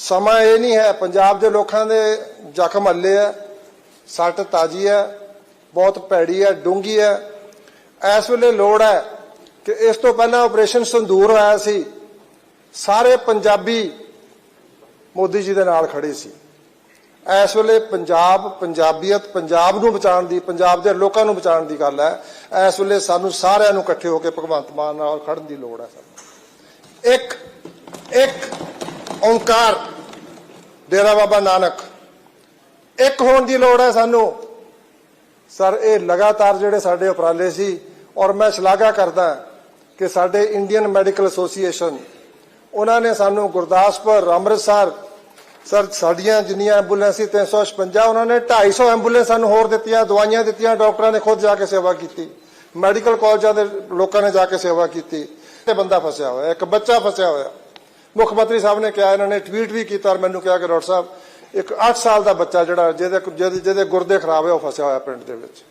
ਸਮਾਂ ਇਹ ਨਹੀਂ ਹੈ, ਪੰਜਾਬ ਦੇ ਲੋਕਾਂ ਦੇ ਜ਼ਖਮ ਹੱਲੇ ਹੈ, ਸੱਟ ਤਾਜੀ ਹੈ, ਬਹੁਤ ਭੈੜੀ ਹੈ ਡੂੰਗੀ ਹੈ। ਇਸ ਵੇਲੇ ਲੋੜ ਹੈ ਕਿ ਇਸ ਤੋਂ ਪਹਿਲਾਂ ਆਪਰੇਸ਼ਨ ਸੰਦੂਰ ਹੋਇਆ ਸੀ। ਸਾਰੇ ਪੰਜਾਬੀ ਮੋਦੀ ਜੀ ਦੇ ਨਾਲ ਖੜੇ ਸੀ। ਇਸ ਵੇਲੇ ਪੰਜਾਬ, ਪੰਜਾਬੀਅਤ ਪੰਜਾਬ ਨੂੰ ਬਚਾਉਣ ਦੀ, ਪੰਜਾਬ ਦੇ ਲੋਕਾਂ ਨੂੰ ਬਚਾਉਣ ਦੀ ਗੱਲ ਹੈ। ਇਸ ਵੇਲੇ ਸਾਨੂੰ ਸਾਰਿਆਂ ਨੂੰ ਇਕੱਠੇ ਹੋ ਕੇ ਭਗਵੰਤ ਮਾਨ ਨਾਲ ਖੜਨ ਦੀ ਲੋੜ ਹੈ ਸਾਨੂੰ। ਇੱਕ ਇੱਕ ਓੰਕਾਰ ਡੇਰਾ ਬਾਬਾ ਨਾਨਕ। ਇੱਕ ਹੋਣ ਦੀ ਲੋੜ ਹੈ ਸਾਨੂੰ। ਸਰ, ਇਹ ਲਗਾਤਾਰ ਜਿਹੜੇ ਸਾਡੇ ਉਪਰਾਲੇ ਸੀ, ਔਰ ਮੈਂ ਸ਼ਲਾਘਾ ਕਰਦਾ ਕਿ ਸਾਡੇ ਇੰਡੀਅਨ ਮੈਡੀਕਲ ਐਸੋਸੀਏਸ਼ਨ, ਉਹਨਾਂ ਨੇ ਸਾਨੂੰ ਗੁਰਦਾਸਪੁਰ, ਅੰਮ੍ਰਿਤਸਰ, ਸਰ, ਸਾਡੀਆਂ ਜਿੰਨੀਆਂ ਐਂਬੂਲੈਂਸ ਸੀ 356 ਉਹਨਾਂ ਨੇ 250 ਐਂਬੂਲੈਂਸ ਸਾਨੂੰ ਹੋਰ ਦਿੱਤੀਆਂ, ਦਵਾਈਆਂ ਦਿੱਤੀਆਂ, ਡਾਕਟਰਾਂ ਨੇ ਖੁਦ ਜਾ ਕੇ ਸੇਵਾ ਕੀਤੀ। ਮੈਡੀਕਲ ਕਾਲਜਾਂ ਦੇ ਲੋਕਾਂ ਨੇ ਜਾ ਕੇ ਸੇਵਾ ਕੀਤੀ। ਤੇ ਬੰਦਾ ਫਸਿਆ ਹੋਇਆ, ਇੱਕ ਬੱਚਾ ਫਸਿਆ ਹੋਇਆ। ਮੁੱਖ ਮੰਤਰੀ ਸਾਹਿਬ ਨੇ ਕਿਹਾ, ਇਹਨਾਂ ਨੇ ਟਵੀਟ ਵੀ ਕੀਤਾ ਔਰ ਮੈਨੂੰ ਕਿਹਾ ਕਿ ਡਾਕਟਰ ਸਾਹਿਬ, ਇੱਕ 8 ਸਾਲ ਦਾ ਬੱਚਾ ਜਿਹੜਾ, ਜਿਹਦੇ ਜਿਹਦੇ ਜਿਹਦੇ ਗੁਰਦੇ ਖਰਾਬ ਹੈ, ਉਹ ਫਸਿਆ ਹੋਇਆ ਪਿੰਡ ਦੇ ਵਿੱਚ।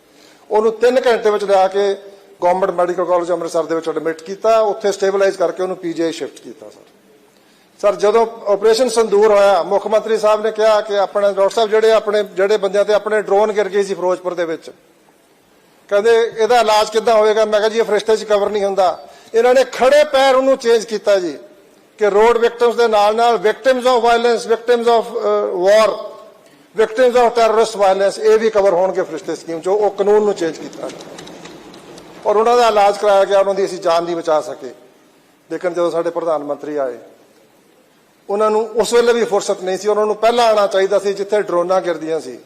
ਉਹਨੂੰ 3 ਘੰਟੇ ਵਿੱਚ ਲਿਆ ਕੇ ਗਵਰਨਮੈਂਟ ਮੈਡੀਕਲ ਕਾਲਜ ਅੰਮ੍ਰਿਤਸਰ ਦੇ ਵਿੱਚ ਐਡਮਿਟ ਕੀਤਾ, ਉੱਥੇ ਸਟੇਬਲਾਈਜ਼ ਕਰਕੇ ਉਹਨੂੰ ਪੀਜੀਆਈ ਸ਼ਿਫਟ ਕੀਤਾ, ਸਰ। ਸਰ, ਜਦੋਂ ਆਪਰੇਸ਼ਨ ਸੰਦੂਰ ਹੋਇਆ, ਮੁੱਖ ਮੰਤਰੀ ਸਾਹਿਬ ਨੇ ਕਿਹਾ ਕਿ ਆਪਣੇ ਡਾਕਟਰ ਸਾਹਿਬ ਜਿਹੜੇ ਆਪਣੇ, ਜਿਹੜੇ ਬੰਦਿਆਂ ਤੇ ਆਪਣੇ ਡਰੋਨ ਗਿਰ ਗਏ ਸੀ ਫਿਰੋਜ਼ਪੁਰ ਦੇ ਵਿੱਚ। ਕਹਿੰਦੇ, ਇਹਦਾ ਇਲਾਜ ਕਿੱਦਾਂ ਹੋਵੇਗਾ? ਮੈਂ ਕਿਹਾ ਜੀ, ਇਹ ਫਰਿਸ਼ਤੇ 'ਚ ਕਵਰ ਨਹੀਂ ਹੁੰਦਾ। ਇਹਨਾਂ ਨੇ ਖੜੇ ਪੈਰ ਉਹਨੂੰ ਚੇਂਜ ਕੀਤਾ ਜੀ। ਕਿ ਰੋਡ ਵਿਕਟਮਸ ਦੇ ਨਾਲ ਨਾਲ victims of violence victims of war victims of terrorist violence ਇਹ ਵੀ ਕਵਰ ਹੋਣਗੇ ਫਰਿਸ਼ਤੇ ਸਕੀਮ 'ਚ। ਉਹ ਕਾਨੂੰਨ ਨੂੰ ਚੇਂਜ ਕੀਤਾ ਔਰ ਉਹਨਾਂ ਦਾ ਇਲਾਜ ਕਰਾਇਆ ਗਿਆ, ਉਹਨਾਂ ਦੀ ਅਸੀਂ ਜਾਨ ਨਹੀਂ ਬਚਾ ਸਕੇ। ਲੇਕਿਨ ਜਦੋਂ ਸਾਡੇ ਪ੍ਰਧਾਨ ਮੰਤਰੀ ਆਏ, ਉਹਨਾਂ ਨੂੰ ਉਸ ਵੇਲੇ ਵੀ ਫੁਰਸਤ ਨਹੀਂ ਸੀ। ਉਹਨਾਂ ਨੂੰ ਪਹਿਲਾਂ ਆਉਣਾ ਚਾਹੀਦਾ ਸੀ, ਜਿੱਥੇ ਡਰੋਨਾਂ ਗਿਰਦੀਆਂ ਸੀ।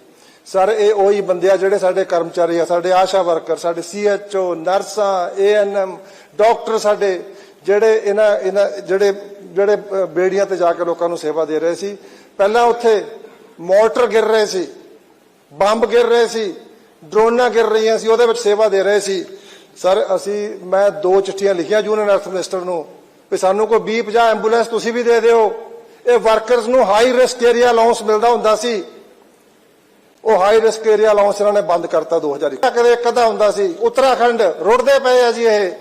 ਸਰ, ਇਹ ਉਹੀ ਬੰਦੇ ਆ ਜਿਹੜੇ ਸਾਡੇ ਕਰਮਚਾਰੀ ਆ, ਸਾਡੇ ਆਸ਼ਾ ਵਰਕਰ, ਸਾਡੇ ਸੀਐਚਓ ਨਰਸਾਂ ਏਐਨਐਮ ਡਾਕਟਰ ਸਾਡੇ ਜਿਹੜੇ ਇਹਨਾਂ ਇਹਨਾਂ, ਜਿਹੜੇ ਜਿਹੜੇ ਬੇੜੀਆਂ ਤੇ ਜਾ ਕੇ ਲੋਕਾਂ ਨੂੰ ਸੇਵਾ ਦੇ ਰਹੇ ਸੀ। ਪਹਿਲਾਂ ਉੱਥੇ ਮੋਟਰ ਗਿਰ ਰਹੇ ਸੀ, ਬੰਬ ਗਿਰ ਰਹੇ ਸੀ, ਡਰੋਨਾਂ ਗਿਰ ਰਹੀਆਂ ਸੀ, ਉਹਦੇ ਵਿੱਚ ਸੇਵਾ ਦੇ ਰਹੇ ਸੀ। ਸਰ, ਅਸੀਂ, ਮੈਂ ਦੋ ਚਿੱਠੀਆਂ ਲਿਖੀਆਂ ਯੂਨੀਅਨ ਹੈਲਥ ਮਿਨਿਸਟਰ ਨੂੰ, ਵੀ ਸਾਨੂੰ ਕੋਈ 20 50 ਐਂਬੂਲੈਂਸ ਤੁਸੀਂ ਵੀ ਦੇ ਦਿਓ। ਇਹ ਵਰਕਰਸ ਨੂੰ ਹਾਈ ਰਿਸਕ ਏਰੀਆ ਅਲਾਉਂਸ ਮਿਲਦਾ ਹੁੰਦਾ ਸੀ। ਉਹ ਹਾਈ ਰਿਸਕ ਏਰੀਆ ਅਲਾਉਂਸ ਇਹਨਾਂ ਨੇ ਬੰਦ ਕਰਤਾ 2001 ਕਦੇ ਇੱਕ ਅੱਧਾ ਹੁੰਦਾ ਸੀ। ਉੱਤਰਾਖੰਡ ਰੁੜਦੇ ਪਏ ਆ ਜੀ ਇਹ।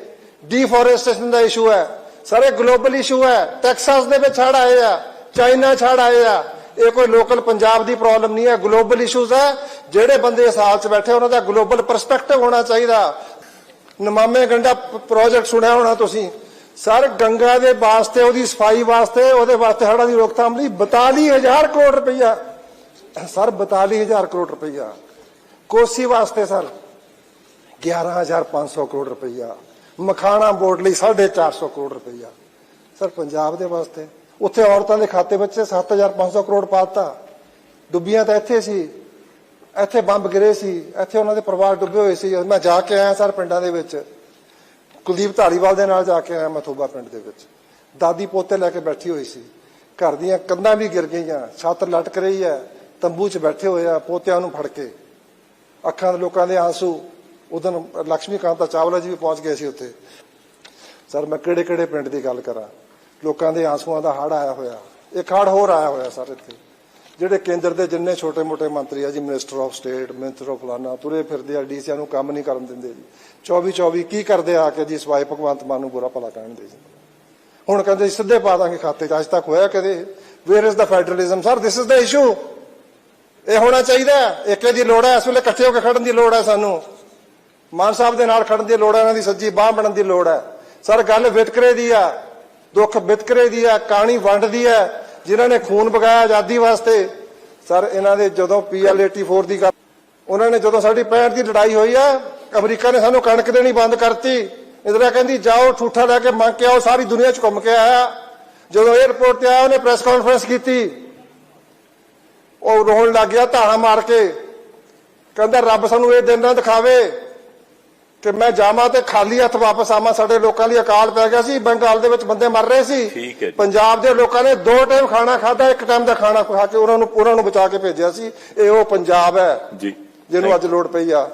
ਡੀਫੋਰੈਸਟੇਸ਼ਨ ਦਾ ਇਸ਼ੂ ਹੈ। ਸਾਰੇ ਗਲੋਬਲ ਇਸ਼ੂ ਹੈ। ਟੈਕਸਾਸ ਦੇ ਵਿੱਚ ਛੜ ਆਏ ਆ। ਚਾਈਨਾ ਛੜ ਆਏ ਆ। ਇਹ ਕੋਈ ਲੋਕਲ ਪੰਜਾਬ ਦੀ ਪ੍ਰੋਬਲਮ ਨਹੀਂ ਹੈ। ਗਲੋਬਲ ਇਸ਼ੂਜ਼ ਹੈ। ਜਿਹੜੇ ਬੰਦੇ ਇਸ ਹਾਲ 'ਚ ਬੈਠੇ ਉਹਨਾਂ ਦਾ ਗਲੋਬਲ ਪਰਸਪੈਕਟਿਵ ਹੋਣਾ ਚਾਹੀਦਾ। ਨਮਾਮੇ ਗੰਡਾ ਪ੍ਰੋਜੈਕਟ ਸੁਣਿਆ ਹੋਣਾ ਤੁਸੀਂ? ਸਰ, ਗੰਗਾ ਦੇ ਵਾਸਤੇ, ਉਹਦੀ ਸਫ਼ਾਈ ਵਾਸਤੇ, ਉਹਦੇ ਵਾਸਤੇ ਹੜ੍ਹਾਂ ਦੀ ਰੋਕਥਾਮ ਲਈ 42000 ਕਰੋੜ ਰੁਪਈਆ। ਸਰ 42000 ਕਰੋੜ ਰੁਪਈਆ। ਕੋਸੀ ਵਾਸਤੇ, ਸਰ 11500 ਕਰੋੜ ਰੁਪਈਆ। ਮਖਾਣਾ ਬੋਰਡ ਲਈ 450 ਕਰੋੜ ਰੁਪਈਆ। ਸਰ, ਪੰਜਾਬ ਦੇ ਵਾਸਤੇ। ਉੱਥੇ ਔਰਤਾਂ ਦੇ ਖਾਤੇ ਵਿੱਚ 7500 ਕਰੋੜ ਪਾਤਾ। ਡੁੱਬੀਆਂ ਤਾਂ ਇੱਥੇ ਸੀ। ਇੱਥੇ ਬੰਬ ਗਿਰੇ ਸੀ। ਇੱਥੇ ਉਹਨਾਂ ਦੇ ਪਰਿਵਾਰ ਡੁੱਬੇ ਹੋਏ ਸੀ। ਮੈਂ ਜਾ ਕੇ ਆਇਆ ਸਰ ਪਿੰਡਾਂ ਦੇ ਵਿੱਚ। ਕੁਲਦੀਪ ਢਾਲੀਵਾਲ ਦੇ ਨਾਲ ਜਾ ਕੇ ਆਇਆ ਮੈਂ ਥੋਬਾ ਪਿੰਡ ਦੇ ਵਿੱਚ। ਦਾਦੀ ਪੋਤੇ ਲੈ ਕੇ ਬੈਠੀ ਹੋਈ ਸੀ। ਘਰ ਦੀਆਂ ਕੰਧਾਂ ਵੀ ਗਿਰ ਗਈਆਂ। ਛੱਤ ਲਟਕ ਰਹੀ ਹੈ। ਤੰਬੂ 'ਚ ਬੈਠੇ ਹੋਏ ਆ ਪੋਤਿਆਂ ਨੂੰ ਫੜ ਕੇ। ਅੱਖਾਂ ਦੇ ਲੋਕਾਂ ਦੇ ਆਂਸੂ। ਉਦੋਂ ਲక్ష్ਮੀ ਚਾਵਲਾ ਜੀ ਵੀ ਪਹੁੰਚ ਗਏ ਸੀ ਉੱਥੇ। ਸਰ, ਮੈਂ ਕਿਹੜੇ ਕਿਹੜੇ ਪਿੰਡ ਦੀ ਗੱਲ ਕਰਾਂ? ਲੋਕਾਂ ਦੇ ਆਂਸੂਆਂ ਦਾ ਹੜ ਆਇਆ ਹੋਇਆ। ਇੱਕ ਹੜ ਹੋਰ ਆਇਆ ਹੋਇਆ ਸਰ ਇੱਥੇ। ਜਿਹੜੇ ਕੇਂਦਰ ਦੇ ਜਿੰਨੇ ਛੋਟੇ-ਮੋਟੇ ਮੰਤਰੀ ਆ ਜੀ minister of state minister of ਫਲਾਨਾ ਤੁਰੇ ਫਿਰਦੇ ਆ, ਡੀਸੀਆਂ ਨੂੰ ਕੰਮ ਨਹੀਂ ਕਰਨ ਦਿੰਦੇ ਜੀ। 24-24 ਕੀ ਕਰਦੇ ਆ ਕੇ ਜੀ ਸਵਾਈ ਭਗਵੰਤ ਮਾਨ ਨੂੰ ਬੁਰਾ ਭਲਾ ਕਹਿਣਦੇ ਜੀ। ਹੁਣ ਕਹਿੰਦੇ ਜੀ ਸਿੱਧੇ ਪਾ ਦਾਂਗੇ ਖਾਤੇ 'ਚ, ਅੱਜ ਤੱਕ ਹੋਇਆ ਕਦੇ? Where is the federalism sir this is the issue ਇਹ ਹੋਣਾ ਚਾਹੀਦਾ। ਹੈ। ਏਕੇ ਦੀ ਲੋੜ ਹੈ, ਇਸ ਵੇਲੇ ਇਕੱਠੇ ਹੋ ਕੇ ਖੜਨ ਦੀ ਲੋੜ ਹੈ ਸਾਨੂੰ। ਮਾਨ ਸਾਹਿਬ ਦੇ ਨਾਲ ਖੜਨ ਦੀ ਲੋੜ ਹੈ ਇਹਨਾਂ ਦੀ ਸੱਜੀ ਬਾਹ ਬਣਨ ਦੀ ਲੋੜ ਹੈ ਸਰ, ਗੱਲ ਵਿਤਕਰੇ ਦੀ ਆ, ਦੁੱਖ ਵਿਤਕਰੇ ਦੀ ਆ ਕਹਾਣੀ ਵੰਡ ਦੀ ਹੈ ਜਿਨ੍ਹਾਂ ਨੇ ਖੂਨ ਵਗਾਇਆ ਆਜ਼ਾਦੀ ਵਾਸਤੇ। ਸਰ, ਇਹਨਾਂ ਦੇ ਜਦੋਂ PL84 ਦੀ ਗੱਲ ਉਹਨਾਂ ਨੇ ਜਦੋਂ ਸਾਡੀ 65 ਦੀ ਲੜਾਈ ਹੋਈ ਆ, ਅਮਰੀਕਾ ਨੇ ਸਾਨੂੰ ਕਣਕ ਦੇਣੀ ਬੰਦ ਕਰਤੀ। ਇੰਦਰਾ ਕਹਿੰਦੀ ਜਾਓ, ਠੂਠਾ ਲੈ ਕੇ ਮੰਗ ਕੇ ਆਓ, ਸਾਰੀ ਦੁਨੀਆ 'ਚ ਘੁੰਮ ਕੇ ਆਇਆ। ਜਦੋਂ 에ਅਰਪੋਰਟ ਤੇ ਆਇਆ, ਉਹਨੇ ਪ੍ਰੈਸ ਕਾਨਫਰੰਸ ਕੀਤੀ। ਉਹ ਰੋਣ ਲੱਗ ਗਿਆ ਧਾਣਾ ਮਾਰ ਕੇ। ਕਹਿੰਦਾ, ਰੱਬ ਸਾਨੂੰ ਇਹ ਦਿਨ ਨਾ ਦਿਖਾਵੇ। ਕਿ ਮੈਂ ਜਾਵਾਂ ਤੇ ਖਾਲੀ ਹੱਥ ਵਾਪਸ ਆਵਾਂ। ਸਾਡੇ ਲੋਕਾਂ ਲਈ ਅਕਾਲ ਪੈ ਗਿਆ ਸੀ। ਬੰਗਾਲ ਦੇ ਵਿੱਚ ਬੰਦੇ ਮਰ ਰਹੇ ਸੀ। ਪੰਜਾਬ ਦੇ ਲੋਕਾਂ ਨੇ ਦੋ ਟਾਈਮ ਖਾਣਾ ਖਾਦਾ ਇੱਕ ਟਾਈਮ ਦਾ ਖਾਣਾ ਖਾ ਕੇ ਉਹਨਾਂ ਨੂੰ ਉਹਨਾਂ ਨੂੰ ਬਚਾ ਕੇ ਭੇਜਿਆ ਸੀ। ਇਹ ਉਹ ਪੰਜਾਬ ਹੈ ਜੀ। ਜਿਹਨੂੰ ਅੱਜ ਲੋੜ ਪਈ ਆ।